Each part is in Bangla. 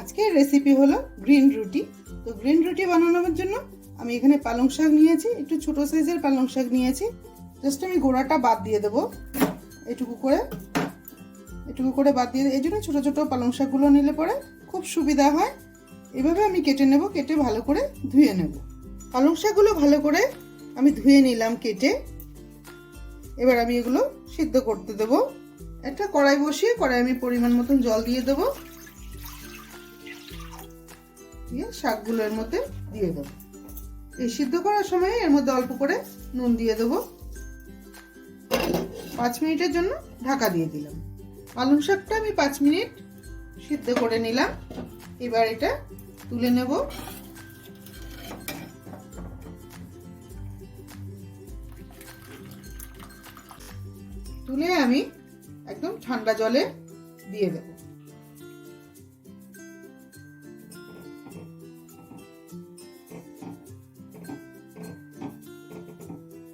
আজকের রেসিপি হলো গ্রিন রুটি তো গ্রিন রুটি বানানোর জন্য আমি এখানে পালং শাক নিয়েছি, একটু ছোট সাইজের পালং শাক নিয়েছি। জাস্ট আমি গোড়াটা বাদ দিয়ে দেবো। এটুকু করে এটুকু করে বাদ দিয়ে এই জন্য ছোটো ছোটো পালং শাকগুলো নিলে পরে খুব সুবিধা হয়। এভাবে আমি কেটে নেব, কেটে ভালো করে ধুয়ে নেব। পালং শাকগুলো ভালো করে আমি ধুয়ে নিলাম কেটে। এবার আমি এগুলো সিদ্ধ করতে দেবো। একটা কড়াই বসিয়ে কড়াই আমি পরিমাণ মতন জল দিয়ে দেবো। দিয়ে শাকগুলো এর মধ্যে দিয়ে দেবো। এই সিদ্ধ করার সময় এর মধ্যে অল্প করে নুন দিয়ে দেবো। পাঁচ মিনিটের জন্য ঢাকা দিয়ে দিলাম। পালং শাকটা আমি পাঁচ মিনিট সিদ্ধ করে নিলাম। এবার এটা তুলে নেব। তুলে আমি একদম ঠান্ডা জলে দিয়ে দেব।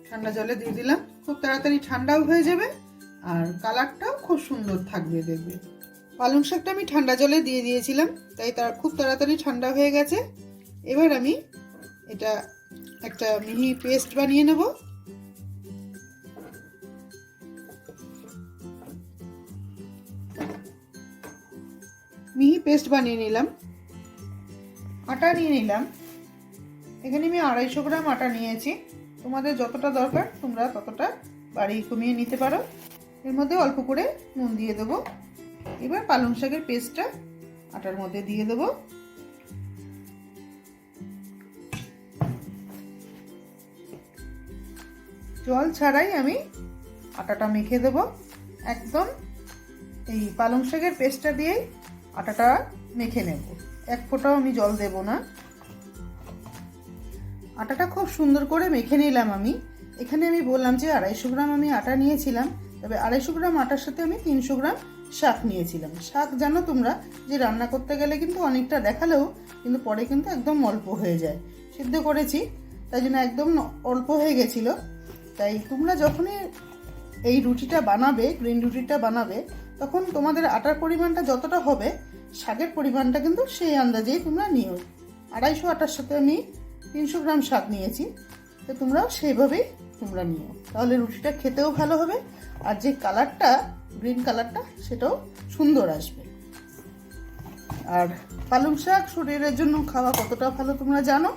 ঠান্ডা জলে দিয়ে দিলাম। খুব তাড়াতাড়ি ঠান্ডাও হয়ে যাবে আর কালারটাও খুব সুন্দর থাকবে দেখবে। পালং শাকটা আমি ঠান্ডা জলে দিয়ে দিয়েছিলাম, তাই তার খুব তাড়াতাড়ি ঠান্ডা হয়ে গেছে। এবার আমি এটা একটা মিহি পেস্ট বানিয়ে নেব। মিহি পেস্ট বানিয়ে নিলাম। আটা নিয়ে নিলাম। এখানে আমি আড়াইশো গ্রাম আটা নিয়েছি। তোমাদের যতটা দরকার, তোমরা ততটা বাড়িয়ে কমিয়ে নিতে পারো। এর মধ্যে অল্প করে নুন দিয়ে দেবো। এবার পালং শাকের পেস্টটা আটার মধ্যে দিয়ে দেবো। জল ছাড়াই আমি আটাটা মেখে দেব। একদম এই পালং শাকের পেস্টটা দিয়েই আটাটা মেখে নেব। এক ফোঁটাও আমি জল দেব না। আটাটা খুব সুন্দর করে মেখে নিলাম আমি। এখানে আমি বললাম যে আড়াইশো গ্রাম আমি আটা নিয়েছিলাম, তবে আড়াইশো গ্রাম আটার সাথে আমি তিনশো গ্রাম শাক নিয়েছিলাম। শাক জানো তোমরা যে রান্না করতে গেলে কিন্তু অনেকটা দেখালেও কিন্তু পরে কিন্তু একদম অল্প হয়ে যায়। সিদ্ধ করেছি, তাই জন্য একদম অল্প হয়ে গেছিল। তাই তোমরা যখনই এই রুটিটা বানাবে, গ্রিন রুটিটা বানাবে, তখন তোমাদের আটার পরিমাণটা যতটা হবে, শাকের পরিমাণটা কিন্তু সেই আন্দাজেই তোমরা নিও। আড়াইশো আটার সাথে আমি তিনশো গ্রাম শাক নিয়েছি। তো তোমরাও সেইভাবেই তোমরা নিও। তাহলে রুটিটা খেতেও ভালো হবে, আর যে কালারটা, গ্রিন কালারটা, সেটাও সুন্দর আসবে। আর পালং শাক শরীরের জন্য খাওয়া কতটা ভালো তোমরা জানো?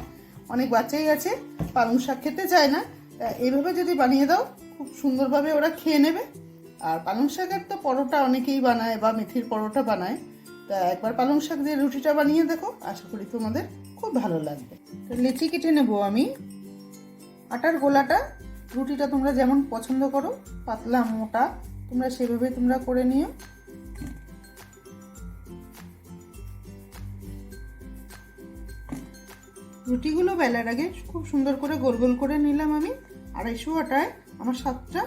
অনেক বাচ্চাই আছে, পালং শাক খেতে চায় না। এইভাবে যদি বানিয়ে দাও, খুব সুন্দরভাবে ওরা খেয়ে নেবে। আর পালং শাকের তো পরোটা অনেকেই বানায় বা মেথির পরোটা বানায়। তা একবার পালং শাক দিয়ে রুটিটা বানিয়ে দেখো, আশা করি তোমাদের খুব ভালো লাগবে। তো লেচি কেটে নেব আমি। আটার গোলাটা, রুটিটা তোমরা যেমন পছন্দ করো, পাতলা, মোটা, তোমরা সেভাবে তোমরা করে নিও। রুটিগুলো বেলার আগে খুব সুন্দর করে গোল গোল করে নিলাম আমি। আড়াইশো আটায় আমার সাতটা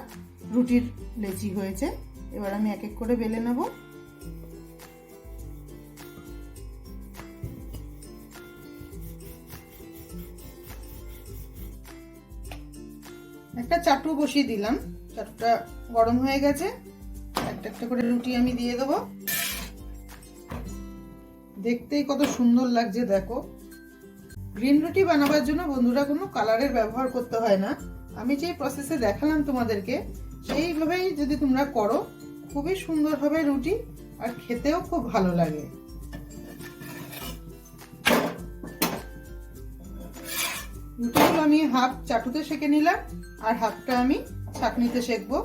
রুটির লেচি হয়েছে। এবার আমি এক এক করে বেলে নেব। একটা চাটু বসিয়ে দিলাম। চাটুটা গরম হয়ে গেছে। একটা একটা করে রুটি আমি দিয়ে দেবো। দেখতেই কত সুন্দর লাগছে, দেখো। গ্রিন রুটি বানাবার জন্য বন্ধুরা কোনো কালারের ব্যবহার করতে হয় না। আমি যে প্রসেসে দেখালাম তোমাদেরকে, সেইভাবেই যদি তোমরা করো, খুবই সুন্দর হবে রুটি আর খেতেও খুব ভালো লাগে। রুটিগুলো আমি হাফ চাটুতে সেঁকে নিলাম। আর হাফটা আমি ছাকনিতে সেঁকবো।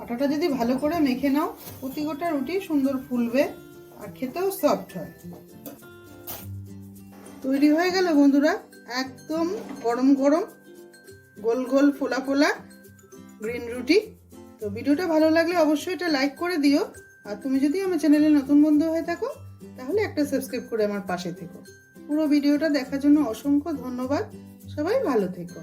আটাটা যদি ভালো করে মেখে নাও, প্রতি গোটা রুটি সুন্দর ফুলবে আর খেতেও সফট হয়। তৈরি হয়ে গেল বন্ধুরা, একদম গরম গরম, গোল গোল ফোলা ফোলা গ্রিন রুটি। তো ভিডিওটা ভালো লাগলে অবশ্যই এটা লাইক করে দিও। আর তুমি যদি আমার চ্যানেলে নতুন বন্ধু হয়ে থাকো, তাহলে একটা সাবস্ক্রাইব করে আমার পাশে থেকো। পুরো ভিডিওটা দেখার জন্য অসংখ্য ধন্যবাদ। সবাই ভালো থেকো।